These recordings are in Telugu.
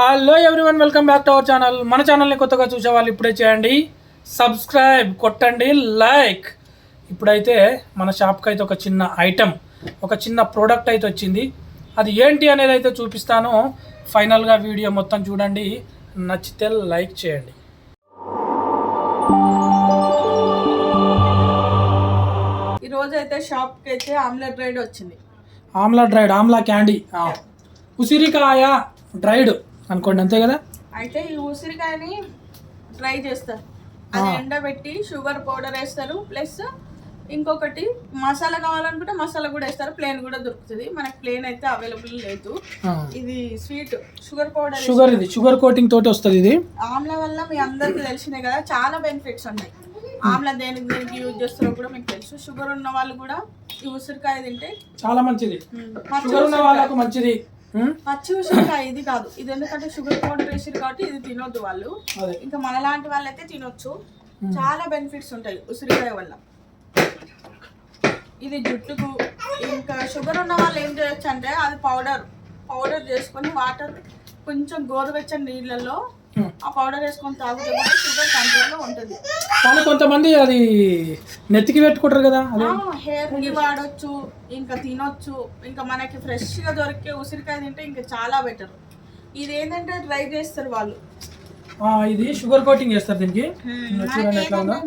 Hello everyone welcome back to our channel మన ఛానల్ని కొత్తగా చూసే వాళ్ళు ఇప్పుడే చేయండి. సబ్స్క్రైబ్ కొట్టండి లైక్ ఇప్పుడైతే మన షాప్కి అయితే ఒక చిన్న ఐటెం ఒక చిన్న ప్రోడక్ట్ అయితే వచ్చింది. అది ఏంటి అనేది అయితే చూపిస్తాను. ఫైనల్గా వీడియో మొత్తం చూడండి. నచ్చితే లైక్ చేయండి. ఈ రోజు అయితే షాప్కి అయితే ఆమ్లెట్ రైడ్ వచ్చింది. Amla dried amla candy. ఉసిరికాయ డ్రైడ్. అనుకోండి అంతే కదా? అయితే ఈ ఉసిరికాయని డ్రై చేస్తారు అది. ఎండబెట్టి షుగర్ పౌడర్ వేస్తారు ప్లస్ ఇంకొకటి మసాలా కావాలనుకుంటే మసాలా కూడా వేస్తారు ప్లేన్ కూడా దొరుకుతుంది. మనకి ప్లేన్ అయితే అవైలబుల్ లేదు. ఇది స్వీట్ షుగర్ పౌడర్ షుగర్ ఇది షుగర్ కోటింగ్ తోటి వస్తుంది ఇది? ఆమ్లా వల్ల మీ అందరికి తెలిసినాయి కదా చాలా బెనిఫిట్స్ ఉన్నాయి. ఆమ్లా దేనికి దేనికి యూజ్ చేస్తారో కూడా మీకు తెలుసు. షుగర్ ఉన్న వాళ్ళు కూడా ఈ ఉసిరికాయ తింటే చాలా మంచిది. షుగర్ ఉన్న వాళ్ళకు మంచిది? పచ్చి ఉసిరికాయ ఇది కాదు. ఇది ఎందుకంటే షుగర్ పౌడర్ వేసారు కాబట్టి ఇది తినొద్దు వాళ్ళు. ఇంకా మనలాంటి వాళ్ళైతే తినొచ్చు. చాలా బెనిఫిట్స్ ఉంటాయి ఉసిరికాయ వల్ల. ఇది జుట్టుకు ఇంకా షుగర్ ఉన్న వాళ్ళు ఏం చేయొచ్చు అంటే అది పౌడర్ పౌడర్ చేసుకొని వాటర్ కొంచెం గోరువెచ్చని నీళ్ళల్లో. ఆ పౌడర్ వేసుకొని తాగితే కూడా షుగర్ కంట్రోల్లో ఉంటుంది. కానీ కొంతమంది అది నెత్తికి పెట్టుకుంటారు కదా అదే. హెయిర్కి వాడొచ్చు ఇంకా తినొచ్చు ఇంకా మనకి ఫ్రెష్గా దొరికే ఉసిరికాయ తింటే ఇంకా చాలా బెటర్ ఇది ఏంటంటే డ్రై చేస్తారు వాళ్ళు. ఇది షుగర్ కోటింగ్ చేస్తారు దీనికి.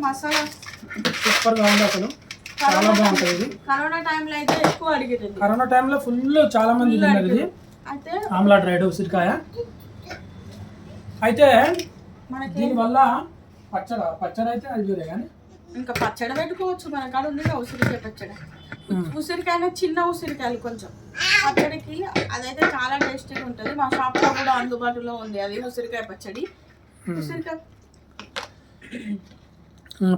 మసాలా సూపర్గా ఉంది అసలు. చాలా బాగుంటుంది ఇది. కరోనా టైంలో అయితే ఎక్కువ అడిగేది. కరోనా టైంలో ఫుల్ చాలా మంది తిన్నారు ఇది. అయితే ఆమ్లా డ్రైడ్ ఉసిరికాయ. అయితే మనకి? దీనివల్ల పచ్చడ పచ్చడి అయితే అది వేరే కానీ. ఇంకా పచ్చడి పెట్టుకోవచ్చు మన కాడ ఉంది ఉసిరికాయ పచ్చడి. ఉసిరికాయ చిన్న ఉసిరికాయలు కొంచెం. పచ్చడికి అదైతే చాలా టేస్టీగా ఉంటుంది. మా షాప్లో కూడా అందుబాటులో ఉంది అది ఉసిరికాయ పచ్చడి. ఉసిరికాయ.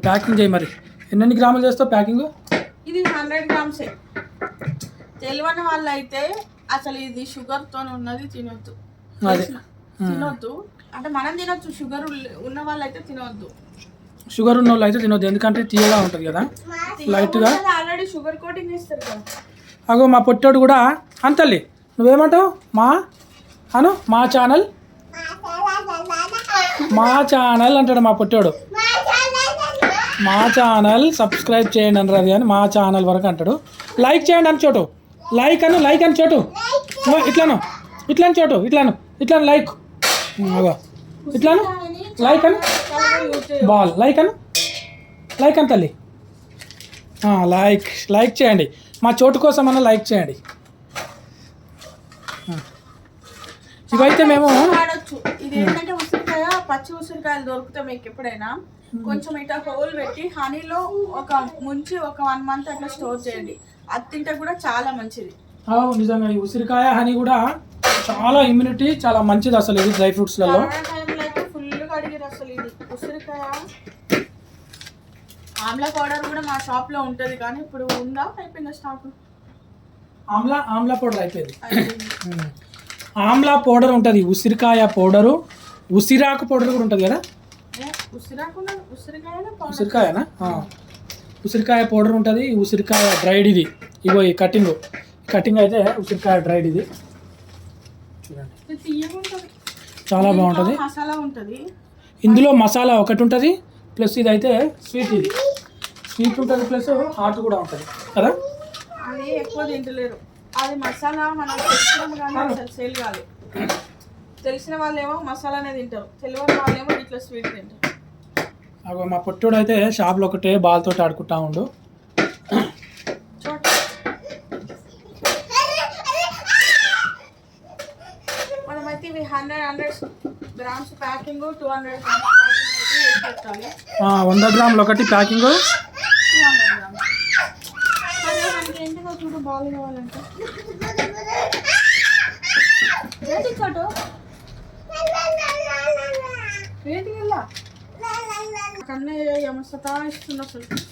ప్యాకింగ్ చేయి మరి. ఎన్నెన్ని గ్రాములు చేస్తావు ప్యాకింగ్? ఇది హండ్రెడ్ గ్రామ్సే తెలియని వాళ్ళు అయితే అసలు ఇది షుగర్తో ఉన్నది తినొద్దు. అదే. తినొద్దు. అంటే మనం తినొచ్చు షుగర్ ఉన్న వాళ్ళు అయితే తినొద్దు. షుగర్ ఉన్న వాళ్ళు అయితే తినొద్దు ఎందుకంటే తీయగా ఉంటుంది కదా. లైట్గా ఆల్రెడీ షుగర్ కోటింగ్ ఇస్తారు కదా. అగో మా పొట్టోడు కూడా అంతల్లి నువ్వేమంటావు? మా అను మా ఛానల్ మా ఛానల్ అంటాడు మా పొట్టోడు. మా ఛానల్ సబ్స్క్రైబ్ చేయండి అని రవి అని మా ఛానల్ వరకు అంటాడు. లైక్ చేయండి అని చోటు. లైక్ అను లైక్ అని చోటు. ఓ, ఇట్లాను ఇట్లాను చోటు ఇట్లాను ఇట్లాను లైక్ ఇట్లాను లైక్ అను బాల్. లైక్ అను లైక్ అని తల్లి? లైక్ లైక్ చేయండి. మా చోటు కోసం అన్న లైక్ చేయండి. ఇవైతే మేము ఇది ఏంటంటే ఉసిరికాయ పచ్చి ఉసిరికాయలు దొరుకుతాయి మీకు ఎప్పుడైనా. కొంచెం ఇట్లా హోల్ పెట్టి హనీలో ఒక ముంచి ఒక వన్ మంత్ అట్లా స్టోర్ చేయండి. అది తింటే కూడా చాలా మంచిది. నిజంగా ఈ ఉసిరికాయ హనీ కూడా చాలా ఇమ్యూనిటీ చాలా మంచిది అసలు ఇది డ్రై ఫ్రూట్స్లలో ఆమ్లా పౌడర్ కూడా మా షాప్లో ఉంటది కానీ ఇప్పుడు ఉందా? అయిపోయిందా స్టాక్ ఆమ్లా ఆమ్లా పౌడర్ అయిపోయింది. ఆమ్లా పౌడర్ ఉంటుంది ఉసిరికాయ పౌడరు ఉసిరాకు పౌడర్ కూడా ఉంటుంది కదా? ఉసిరికాయనా. ఉసిరికాయ పౌడర్ ఉంటుంది ఉసిరికాయ డ్రైడ్ ఇది. ఇగో ఈ కటింగ్ కటింగ్ అయితే ఉసిరికాయ డ్రైడ్ ఇది చూడండి ఇది తీయగా ఉంటది చాలా బాగుంటుంది. మసాలా ఉంటది. ఇందులో మసాలా ఒకటి ఉంటుంది ప్లస్ ఇది అయితే స్వీట్ ఇది. స్వీట్ ఉంటుంది ప్లస్ హాట్ కూడా ఉంటుంది. కదా? అది ఎక్కువ తింటలేరు. అది మసాలా మనం కానీ అసలు సేల్ కాదు. తెలిసిన వాళ్ళేమో మసాలానే తింటారు. తెలియని వాళ్ళేమో ఇట్లా స్వీట్ తింటారు. అగో మా పొట్టుడు అయితే షాప్లో ఒకటే బాల్తో ఆడుకుంటా ఉండు చూడ మనమైతే ఇవి hundred grams packing two hundred grams వంద గ్రాములు ఒకటి ప్యాకింగ్. చూడు బాల్ కావాలంటే. ఏంటి చోటు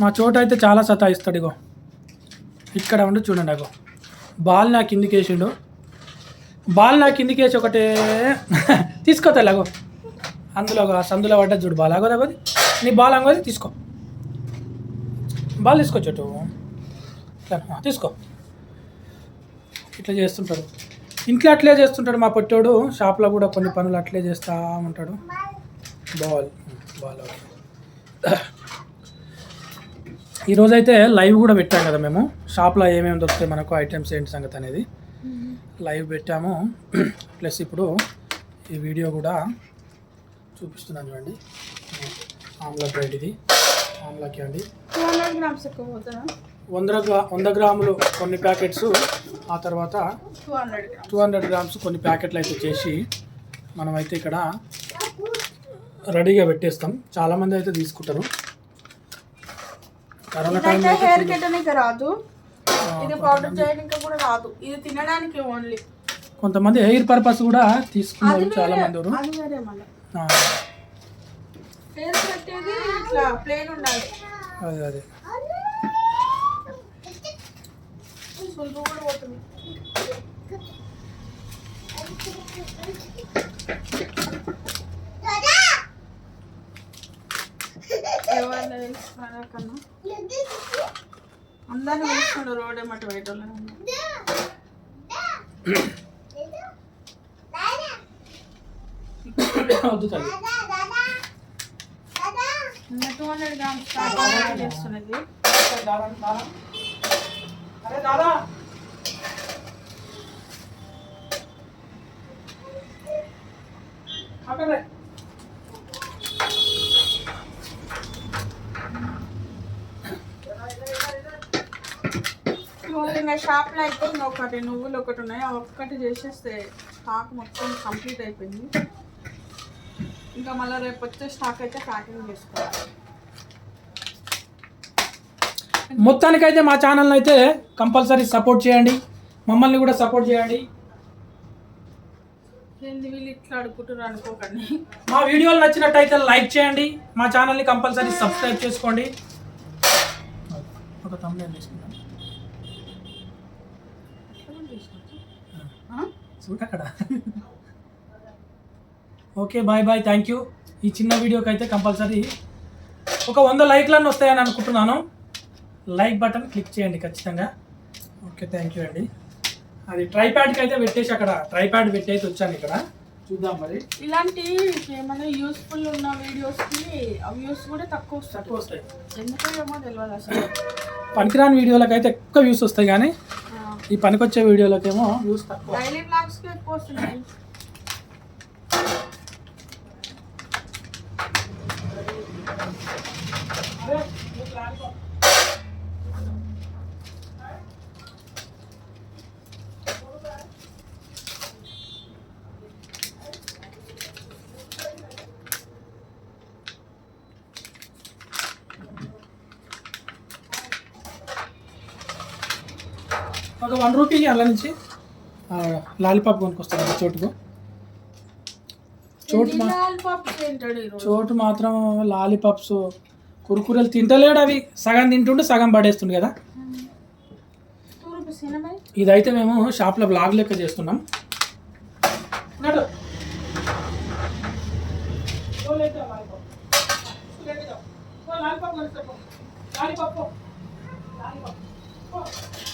మా చోట అయితే చాలా సతాయిస్తాడు ఇగో. ఇక్కడ ఉండి చూడండి అగో. బాల్ నా కిందికి వేసిండు బాల్ నా కిందికేసి వేసి ఒకటే తీసుకోతాయి అగో. అందులో ఒక సందులో పడ్డ చూడు బాల్. అగోది అగోది నీ బాల్ అంగోది తీసుకో. బాల్ తీసుకో చెట్టు. తీసుకో. ఇట్లా చేస్తుంటాడు. ఇంట్లో అట్లే చేస్తుంటాడు మా పొట్టోడు. షాప్లో కూడా కొన్ని పనులు అట్లే చేస్తూ ఉంటాడు. బాల్. బాల్ ఈరోజైతే లైవ్ కూడా పెట్టాం కదా మేము. షాప్లో ఏమేమి దొరుకుతాయి మనకు ఐటమ్స్ ఏంటి సంగతి అనేది. లైవ్ పెట్టాము. ప్లస్ ఇప్పుడు ఈ వీడియో కూడా చూపిస్తున్నాను చూడండి. ఆమ్లా బ్రెడ్ ఇది. ఆమ్లా క్యాండీ వంద వంద గ్రాములు కొన్ని ప్యాకెట్స్ ఆ తర్వాత టూ హండ్రెడ్ గ్రామ్స్. కొన్ని ప్యాకెట్లు అయితే చేసి మనమైతే ఇక్కడ రెడీగా పెట్టేస్తాం. చాలామంది అయితే తీసుకుంటారు. కరోనా టైంలో రాదు. ఇది పౌడర్ చేయడానికి కూడా రాదు. ఇది తినడానికి ఓన్లీ కొంతమంది హెయిర్ పర్పస్ కూడా తీసుకున్నారు చాలా మంది హెయిర్ కట్టేది ఇట్లా ప్లేన్ ఉండాలి. అదే అదే. సులువు కూడా పోతుంది. అందరిని పిలుచుకుంటారు రోడ్ ఏమంటే బయట. వద్దు తల్లి. టూ హండ్రెడ్ గ్రామ్స్ చేస్తున్నది అరే దాదా అక్కడ ఇంకా షాప్లో అయితే ఒకటి నువ్వులు ఒకటి ఉన్నాయి. ఆ ఒక్కటి చేసేస్తే స్టాక్ మొత్తం కంప్లీట్ అయిపోయింది. ఇంకా మళ్ళీ రేపు వచ్చే స్టాక్ అయితే ప్యాకింగ్ చేసుకోవాలి. మొత్తానికైతే మా ఛానల్ని అయితే కంపల్సరీ సపోర్ట్ చేయండి. మమ్మల్ని కూడా సపోర్ట్ చేయండి. వీళ్ళు ఇట్లా అడుగుతున్నారు అనుకోకండి. మా వీడియోలు నచ్చినట్టయితే లైక్ చేయండి. మా ఛానల్ని కంపల్సరీ సబ్స్క్రైబ్ చేసుకోండి. ఒక తమ్ముడు ఆ? చూడు అక్కడ okay bye bye thank you ఈ చిన్న వీడియోకి అయితే కంపల్సరీ ఒక వంద లైక్లన్నీ వస్తాయని అనుకుంటున్నాను. లైక్ బటన్ క్లిక్ చేయండి ఖచ్చితంగా. ఓకే థ్యాంక్ యూ అండి. అది ట్రైప్యాడ్కి అయితే పెట్టేసి అక్కడ ట్రైప్యాడ్ పెట్టి అయితే వచ్చాను ఇక్కడ. చూద్దాం మరి. ఇలాంటి ఏమైనా యూస్ఫుల్ ఉన్న వీడియోస్కి వ్యూస్ కూడా తక్కువ వస్తాయి. తక్కువ వస్తాయి. ఎందుకో ఏమో తెలియదు అసలు. పనికిరాని వీడియోలకు అయితే ఎక్కువ వ్యూస్ వస్తాయి కానీ. ఈ పనికొచ్చే వీడియోలకేమో వ్యూస్ తక్కువ. డైలీ బ్లాగ్స్కి ఎక్కువ వస్తున్నాయి. ఒక వన్ రూపీకి అలా నుంచి లాలీపాప్ కొనుక్కొస్తాను చోటుకు. చోటు చోటు మాత్రం లాలీపాప్స్ కురుకురలు తింటలేడు అవి. సగం తింటుండు సగం పడేస్తుండు కదా. ఇదైతే మేము షాప్లో బ్లాగ్ లెక్క చేస్తున్నాం. లాలీపాప్. లాలీపాప్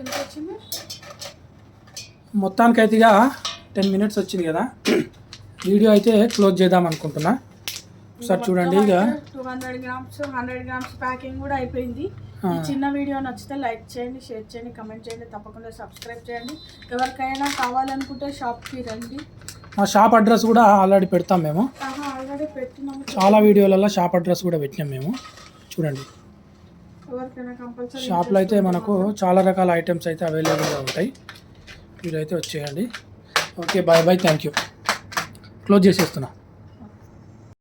ఎంత వచ్చింది మొత్తానికైతే ఇక టెన్ మినిట్స్ వచ్చింది కదా. వీడియో అయితే క్లోజ్ చేద్దాం అనుకుంటున్నా. ఒకసారి చూడండి ఇక. Two hundred grams hundred grams packing కూడా అయిపోయింది. ఈ చిన్న వీడియో నచ్చితే లైక్ చేయండి షేర్ చేయండి కమెంట్ చేయండి తప్పకుండా సబ్స్క్రైబ్ చేయండి. ఎవరికైనా కావాలనుకుంటే షాప్కి రండి. మా షాప్ అడ్రస్ కూడా ఆల్రెడీ పెడతాం మేము. చాలా వీడియోలలో షాప్ అడ్రస్ కూడా పెట్టినాం మేము. చూడండి. షాప్లో అయితే మనకు చాలా రకాల ఐటమ్స్ అయితే అవైలబుల్గా ఉంటాయి. మీరైతే వచ్చేయండి. Okay bye bye thank you close చేసేస్తున్నా.